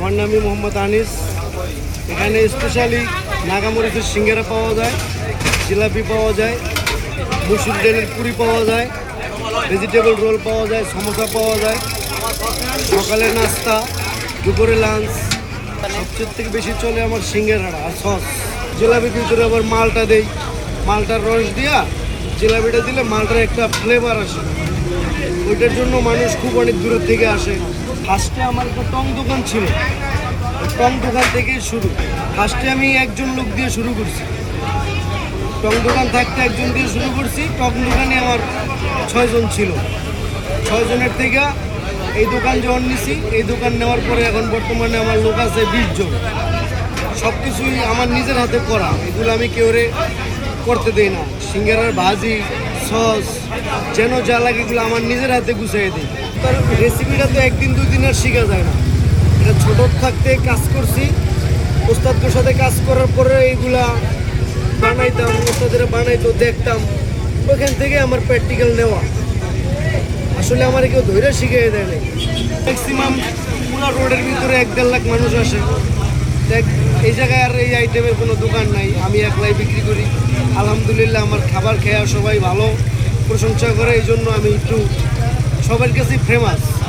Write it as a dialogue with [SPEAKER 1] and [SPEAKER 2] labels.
[SPEAKER 1] আমার নামই মোহাম্মদ আনিস। এখানে স্পেশালি নাগামরিচের সিঙ্গারা পাওয়া যায়, জিলাপি পাওয়া যায়, মুসুর ডালের পুরি পাওয়া যায় ভেজিটেবল রোল পাওয়া যায়, সমোসা পাওয়া যায়। সকালে নাস্তা, দুপুরে লাঞ্চ সবচেয়ে থেকে বেশি চলে আমার সিঙ্গারা আর সস জিলাপির ভিতরে আবার মালটা দেই। মালটার রস দিয়া জিলাপিটা দিলে মালটার একটা ফ্লেভার আসে। ওইটার জন্য মানুষ খুব অনেক দূরের থেকে আসে। ফার্স্টে আমার একটা টং দোকান ছিল। টং দোকান থেকেই শুরু। ফার্স্টে আমি একজন লোক দিয়ে শুরু করছি। টং দোকান থাকতে একজন দিয়ে শুরু করছি। টং দোকানে আমার ছয়জন ছিল। ছয়জনের থেকে এই দোকান যখন নিছি, এই দোকান নেওয়ার পরে এখন বর্তমানে আমার লোক আছে বিশ জন। সব কিছুই আমার নিজের হাতে করা। এগুলো আমি কেউরে করতে দেই না। সিঙ্গারার ভাজি, সস, যেন যা লাগে এগুলো আমার নিজের হাতে গুছিয়ে দিই। তার রেসিপিটা তো একদিন দুই দিন আর শেখা যায় না। এটা ছোটো থাকতে কাজ করছি। ওস্তাদদের সাথে কাজ করার পরে এইগুলা বানাইতাম, ওস্তাদের বানাইতো, দেখতাম। ওখান থেকে আমার প্র্যাকটিক্যাল নেওয়া। আসলে আমার কেউ ধৈর্য শিখিয়ে দেয় নাই। ম্যাক্সিমাম পুরা রোডের ভিতরে এক দেড় লাখ মানুষ আসে। দেখ, এই জায়গায় আর এই আইটেমের কোনো দোকান নাই। আমি একলাই বিক্রি করি। আলহামদুলিল্লাহ, আমার খাবার খেয়া সবাই ভালো। প্রশংসা করে এই জন্য আমি একটু সবার কাছে ফেমাস